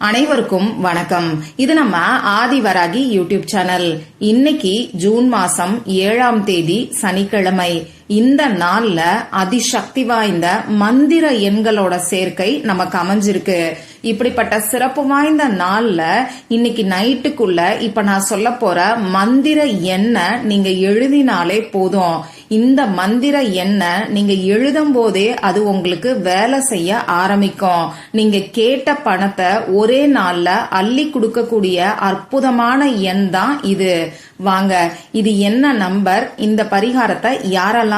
அனைவருக்கும் வணக்கம். இது நம்ம ஆதிவராகி யூடியூப் சேனல். இன்னைக்கு ஜூன் மாசம் ஏழாம் தேதி சனிக்கிழமை. இந்த நாள்ல அதிசக்தி வாய்ந்த மந்திர எண்களோட சேர்க்கை நமக்கு அமைஞ்சிருக்கு. இப்படிப்பட்ட சிறப்பு வாய்ந்த நாள்ல இன்னைக்கு நைட்டுக்குள்ள இப்ப நான் சொல்ல போற மந்திர எண்ணை நீங்க எழுதினாலே போதும். இந்த மந்திர எண்ணை நீங்க எழுதும் போதே அது உங்களுக்கு வேலை செய்ய ஆரம்பிக்கும். நீங்க கேட்ட பணத்தை ஒரே நாள்ல அள்ளி கொடுக்கக்கூடிய அற்புதமான எண் தான் இது. வாங்க இது என்ன நம்பர்? இந்த பரிகாரத்தை யாரெல்லாம்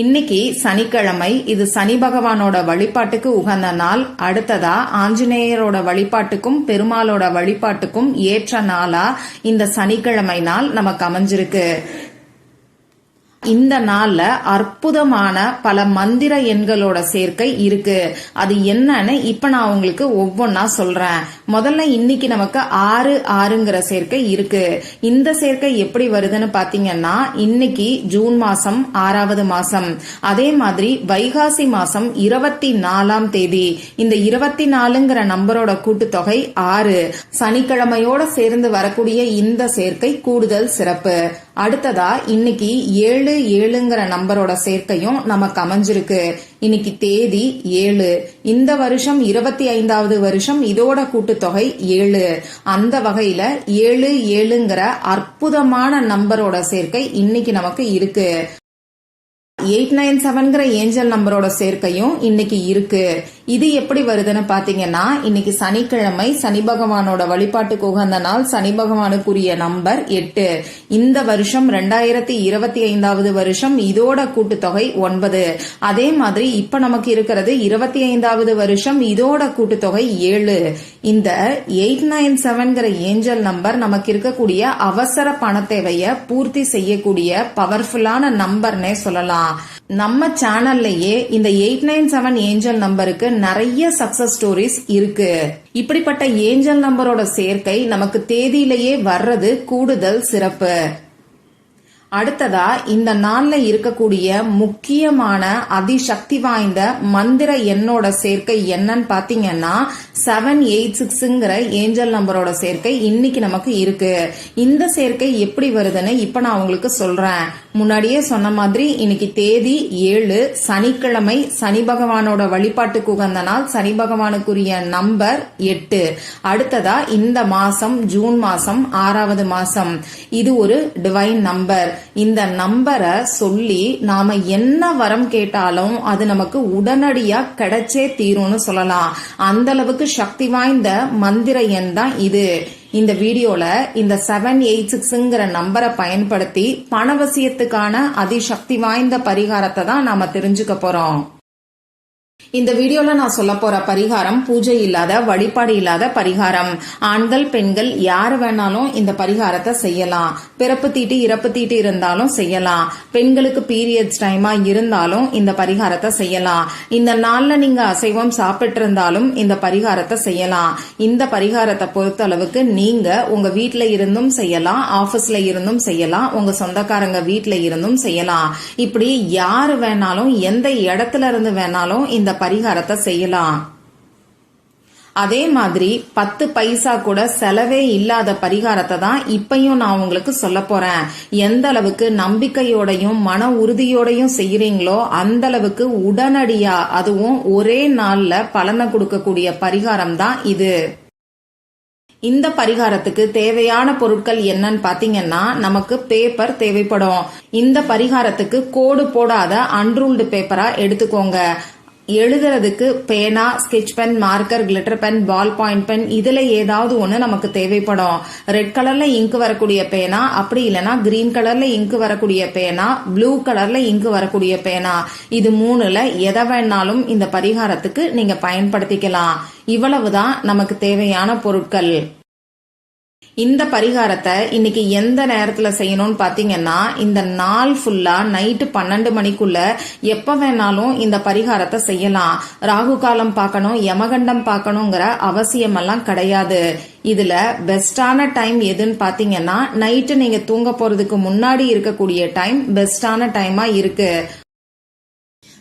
இன்னைக்கு சனிக்கிழமை இது சனி பகவானோட வழிபாட்டுக்கு உகந்த நாள். அடுத்ததா ஆஞ்சநேயரோட வழிபாட்டுக்கும் பெருமாளோட வழிபாட்டுக்கும் ஏற்ற நாளா இந்த சனிக்கிழமை நாள் நமக்கு அமைஞ்சிருக்கு. இந்த நாள்ல அற்புதமான பல மந்திர எண்களோட சேர்க்கை இருக்கு. அது என்னன்னு இப்ப நான் உங்களுக்கு ஒவ்வொன்னா சொல்றேன். முதல்ல இன்னைக்கு நமக்கு ஆறு ஆறுங்கிற சேர்க்கை இருக்கு. இந்த சேர்க்கை எப்படி வருதுன்னு பாத்தீங்கன்னா இன்னைக்கு ஜூன் மாசம் ஆறாவது மாசம். அதே மாதிரி வைகாசி மாசம் இருபத்தி நாலாம் தேதி. இந்த இருபத்தி நாலுங்கிற நம்பரோட கூட்டுத்தொகை ஆறு. சனிக்கிழமையோட சேர்ந்து வரக்கூடிய இந்த சேர்க்கை கூடுதல் சிறப்பு. அடுத்ததா இன்னைக்கு ஏழு ஏழுங்கிற நம்பரோட சேர்க்கையும் நமக்கு அமைஞ்சிருக்கு. இன்னைக்கு தேதி ஏழு. இந்த வருஷம் இருபத்தி ஐந்தாவது வருஷம் இதோட கூட்டுத்தொகை ஏழு. அந்த வகையில ஏழு ஏழுங்கிற அற்புதமான நம்பரோட சேர்க்கை இன்னைக்கு நமக்கு இருக்கு. எயிட் நைன் செவன்கிற ஏஞ்சல் நம்பரோட சேர்க்கையும் இன்னைக்கு இருக்கு. இது எப்படி வருதுன்னு பாத்தீங்கன்னா இன்னைக்கு சனிக்கிழமை சனி பகவானோட வழிபாட்டுக்கு உகந்த நாள் சனி பகவானுக்குரிய நம்பர் எட்டு. இந்த வருஷம் ரெண்டாயிரத்தி இருபத்தி ஐந்தாவது வருஷம் இதோட கூட்டுத்தொகை ஒன்பது. அதே மாதிரி இப்ப நமக்கு இருக்கிறது இருபத்தி ஐந்தாவது வருஷம் இதோட கூட்டுத்தொகை ஏழு. இந்த எயிட் நைன் செவன்கிற ஏஞ்சல் நம்பர் நமக்கு இருக்கக்கூடிய அவசர பண தேவைய பூர்த்தி செய்யக்கூடிய பவர்ஃபுல்லான நம்பர்னே சொல்லலாம். நம்ம சேனல்லையே இந்த எயிட் நைன் செவன் ஏஞ்சல் நம்பருக்கு நிறைய சக்சஸ் ஸ்டோரிஸ் இருக்கு. இப்படிப்பட்ட ஏஞ்சல் நம்பரோட சேர்க்கை நமக்கு தேதியிலேயே வர்றது கூடுதல் சிறப்பு. அடுத்ததா இந்த நாள்ல இருக்கக்கூடிய முக்கியமான அதிசக்தி வாய்ந்த மந்திர எண்ணோட சேர்க்கை என்னன்னு பாத்தீங்கன்னா செவன் எயிட் சிக்ஸ்ங்கிற ஏஞ்சல் நம்பரோட சேர்க்கை இன்னைக்கு நமக்கு இருக்கு. இந்த சேர்க்கை எப்படி வருதுன்னு இப்ப நான் உங்களுக்கு சொல்றேன். முன்னாடியே சொன்ன மாதிரி இன்னைக்கு தேதி ஏழு சனிக்கிழமை சனி பகவானோட வழிபாட்டுக்கு உகந்த நாள் சனி பகவானுக்குரிய நம்பர் எட்டு. அடுத்ததா இந்த மாசம் ஜூன் மாசம் ஆறாவது மாசம். இது ஒரு டிவைன் நம்பர் இந்த நம்பரை சொல்லி நாம என்ன வரம் கேட்டாலும் அது நமக்கு உடனடியா கிடைச்சே தீரும்னு சொல்லலாம். அந்த அளவுக்கு சக்தி வாய்ந்த மந்திர எண் தான் இது. இந்த வீடியோல இந்த செவன் எயிட் சிக்ஸ்ங்கிற நம்பரை பயன்படுத்தி பணவசியத்துக்கான அதிசக்தி வாய்ந்த பரிகாரத்தை தான் நாம தெரிஞ்சுக்க போறோம். இந்த வீடியோல நான் சொல்ல போற பரிகாரம் பூஜை இல்லாத வழிபாடு இல்லாத பரிகாரம். ஆண்கள் பெண்கள் யார் வேணாலும் இந்த பரிகாரத்தை செய்யலாம். பிறப்பு தீட்டு இறப்பு தீட்டு இருந்தாலும் செய்யலாம். பெண்களுக்கு பீரியட்ஸ் டைமா இருந்தாலும் இந்த பரிகாரத்தை செய்யலாம். இந்த நாள்ல நீங்க அசைவம் சாப்பிட்டு இருந்தாலும் இந்த பரிகாரத்தை செய்யலாம். இந்த பரிகாரத்தை பொறுத்த அளவுக்கு நீங்க உங்க வீட்ல இருந்தும் செய்யலாம் ஆபீஸ்ல இருந்தும் செய்யலாம் உங்க சொந்தக்காரங்க வீட்ல இருந்தும் செய்யலாம். இப்படி யார் வேணாலும் எந்த இடத்துல இருந்து வேணாலும் இந்த இந்த பரிகாரத்தை செய்யலாம். அதே மாதிரி பத்து பைசா கூட செலவே இல்லாத பரிகாரத்தை தான் இப்பையும் நான் உங்களுக்கு சொல்ல போறேன். எந்த அளவுக்கு நம்பிக்கையோடையும் மன உறுதியோடையும் செய்யறீங்களோ அந்த அளவுக்கு உடனடியா அதுவும் ஒரே நாள்ல பலனை கொடுக்கக்கூடிய பரிகாரம் தான் இது. இந்த பரிகாரத்துக்கு தேவையான பொருட்கள் என்னன்னு பாத்தீங்கன்னா நமக்கு பேப்பர் தேவைப்படும். இந்த பரிகாரத்துக்கு கோடு போடாத அன்ரூல்டு பேப்பரா எடுத்துக்கோங்க. எழுதுறதுக்கு பேனா sketch pen marker glitter pen ball point pen இதுல ஏதாவது ஒண்ணு நமக்கு தேவைப்படும். ரெட் கலர்ல இங்கு வரக்கூடிய பேனா அப்படி இல்லைன்னா கிரீன் கலர்ல இங்கு வரக்கூடிய பேனா ப்ளூ கலர்ல இங்கு வரக்கூடிய பேனா. இது மூணுல எதை வேணாலும் இந்த பரிகாரத்துக்கு நீங்க பயன்படுத்திக்கலாம். இவ்வளவுதான் நமக்கு தேவையான பொருட்கள். இந்த பரிகாரத்தை இன்னைக்கு எந்த நேரத்துல செய்யணும்னு பாத்தீங்கன்னா இந்த நாள் ஃபுல்லா நைட்டு பன்னெண்டு மணிக்குள்ள எப்ப வேணாலும் இந்த பரிகாரத்தை செய்யலாம். ராகு காலம் பார்க்கணும் யமகண்டம் பார்க்கணுங்கிற அவசியம் எல்லாம் கிடையாது. இதுல பெஸ்டான டைம் எதுன்னு பாத்தீங்கன்னா நைட்டு நீங்க தூங்க போறதுக்கு முன்னாடி இருக்கக்கூடிய டைம் பெஸ்டான டைமா இருக்கு.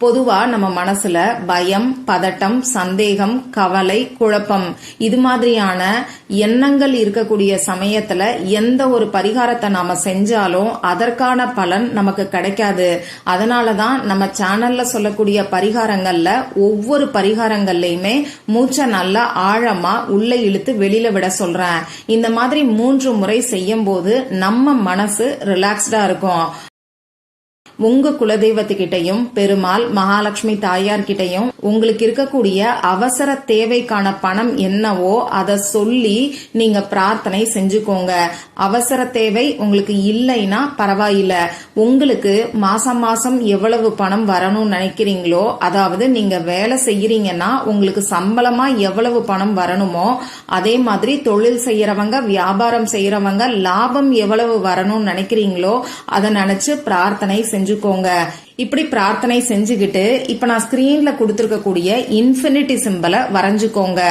பொதுவா நம்ம மனசுல பயம் பதட்டம் சந்தேகம் கவலை குழப்பம் இது மாதிரியான எண்ணங்கள் இருக்கக்கூடிய சமயத்துல எந்த ஒரு பரிகாரத்தை நாம செஞ்சாலும் அதற்கான பலன் நமக்கு கிடைக்காது. அதனாலதான் நம்ம சேனல்ல சொல்லக்கூடிய பரிகாரங்கள்ல ஒவ்வொரு பரிகாரங்கள்லயுமே மூச்சை நல்லா ஆழமா உள்ள இழுத்து வெளியில விட சொல்றேன். இந்த மாதிரி மூன்று முறை செய்யும் போது நம்ம மனசு ரிலாக்ஸ்டா இருக்கும். உங்க குலதெய்வத்துக்கிட்டையும் பெருமாள் மகாலட்சுமி தாயார் கிட்டையும் உங்களுக்கு இருக்கக்கூடிய அவசர தேவைக்கான பணம் என்னவோ அதை சொல்லி நீங்க பிரார்த்தனை செஞ்சுக்கோங்க. அவசர தேவை உங்களுக்கு இல்லைன்னா பரவாயில்ல. உங்களுக்கு மாசம் மாசம் எவ்வளவு பணம் வரணும்னு நினைக்கிறீங்களோ அதாவது நீங்க வேலை செய்யறீங்கன்னா உங்களுக்கு சம்பளமா எவ்வளவு பணம் வரணுமோ அதே மாதிரி தொழில் செய்யறவங்க வியாபாரம் செய்யறவங்க லாபம் எவ்வளவு வரணும்னு நினைக்கிறீங்களோ அதை நினைச்சு பிரார்த்தனை செஞ்சு செஞ்சுக்கோங்க இப்படி பிரார்த்தனை செஞ்சுக்கிட்டு இப்ப நான் ஸ்கிரீன்ல கொடுத்துருக்கக்கூடிய இன்ஃபினிட்டி சிம்பலை வரைஞ்சுக்கோங்க.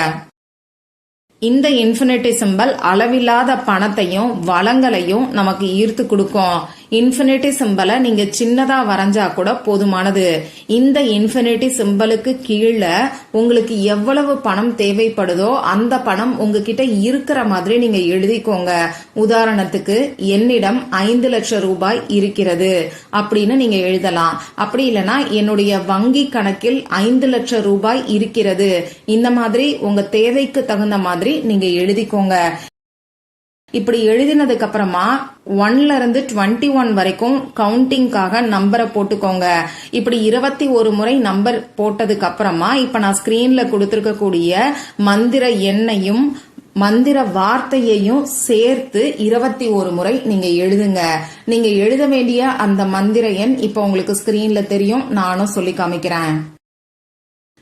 இந்த இன்ஃபினிட்டி சிம்பல் அளவில்லாத பணத்தையும் வளங்களையும் நமக்கு ஈர்த்து கொடுக்கும். இன்ஃபினிட்டி சிம்பலை நீங்க சின்னதா வரைஞ்சா கூட போதுமானது. இந்த இன்ஃபினிட்டி சிம்பலுக்கு கீழே உங்களுக்கு எவ்வளவு பணம் தேவைப்படுதோ அந்த பணம் உங்ககிட்ட இருக்கிற மாதிரி நீங்க எழுதிக்கோங்க. உதாரணத்துக்கு என்னிடம் ஐந்து லட்சம் ரூபாய் இருக்கிறது அப்படின்னு நீங்க எழுதலாம். அப்படி இல்லைன்னா என்னுடைய வங்கி கணக்கில் ஐந்து லட்சம் ரூபாய் இருக்கிறது. இந்த மாதிரி உங்க தேவைக்கு தகுந்த மாதிரி நீங்க எழுதிக்கோங்க. இப்படி எழுதினதுக்கு அப்புறமா ஒன்ல இருந்து டுவெண்ட்டி ஒன் வரைக்கும் கவுண்டிங்காக நம்பரை போட்டுக்கோங்க. இப்படி இருபத்தி ஒரு முறை நம்பர் போட்டதுக்கு அப்புறமா இப்ப நான் ஸ்கிரீன்ல கொடுத்துருக்கக்கூடிய மந்திர எண்ணையும் மந்திர வார்த்தையையும் சேர்த்து இருபத்தி ஒரு முறை நீங்க எழுதுங்க. நீங்க எழுத வேண்டிய அந்த மந்திர எண் இப்ப உங்களுக்கு ஸ்கிரீன்ல தெரியும். நானும் சொல்லி காமிக்கிறேன்.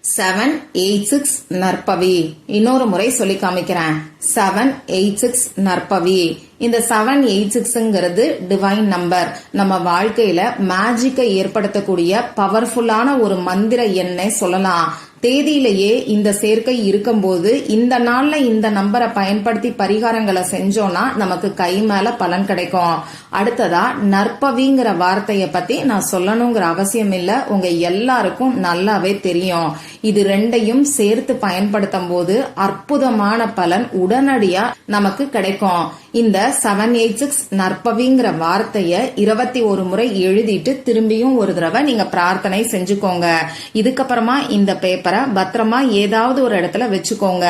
செவன் எயிட் சிக்ஸ் நற்பவி. இன்னொரு முறை சொல்லி காமிக்கிறேன். செவன் எயிட் சிக்ஸ் நற்பவி. இந்த செவன் எயிட் சிக்ஸ்ங்கிறது டிவைன் நம்பர் நம்ம வாழ்க்கையில மேஜிக்கை ஏற்படுத்தக்கூடிய பவர்ஃபுல்லான ஒரு மந்திர எண்ணை சொல்லலாம். தேதியிலேயே இந்த சேர்க்கை இருக்கும்போது இந்த நாள்ல இந்த நம்பரை பயன்படுத்தி பரிகாரங்களை செஞ்சோம்னா நமக்கு கை மேல பலன் கிடைக்கும். அடுத்ததா நற்பவிங்கிற வார்த்தையை பத்தி நான் சொல்லணுங்கிற அவசியம் இல்ல. உங்க எல்லாருக்கும் நல்லாவே தெரியும். இது ரெண்டையும் சேர்த்து பயன்படுத்தும் போது அற்புதமான பலன் உடனடியா நமக்கு கிடைக்கும். இந்த செவன் எயிட் சிக்ஸ் நற்பவிங்கிற வார்த்தைய இருபத்தி ஒரு முறை எழுதிட்டு திரும்பியும் ஒரு தடவை நீங்க பிரார்த்தனை செஞ்சுக்கோங்க. இதுக்கப்புறமா இந்த பேப்பரை பத்திரமா ஏதாவது ஒரு இடத்துல வச்சுக்கோங்க.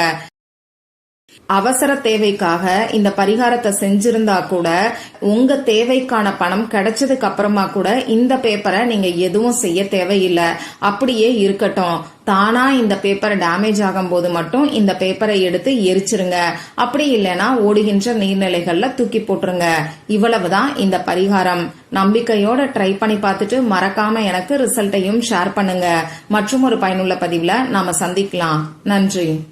அவசர தேவைக்காக இந்த பரிகாரத்தை செஞ்சிருந்தா கூட உங்க தேவைக்கான பணம் கிடைச்சதுக்கு அப்புறமா கூட இந்த பேப்பரை நீங்க எதுவும் செய்ய தேவையில்லை. அப்படியே இருக்கட்டும். தானா இந்த பேப்பர் டேமேஜ் ஆகும் போது மட்டும் இந்த பேப்பரை எடுத்து எரிச்சிருங்க. அப்படி இல்லைன்னா ஓடுகின்ற நீர்நிலைகள்ல தூக்கி போட்டுருங்க. இவ்வளவுதான் இந்த பரிகாரம். நம்பிக்கையோட ட்ரை பண்ணி பார்த்துட்டு மறக்காம எனக்கு ரிசல்ட்டையும் ஷேர் பண்ணுங்க. மற்றும் ஒரு பயனுள்ள பதிவுல நாம சந்திக்கலாம். நன்றி.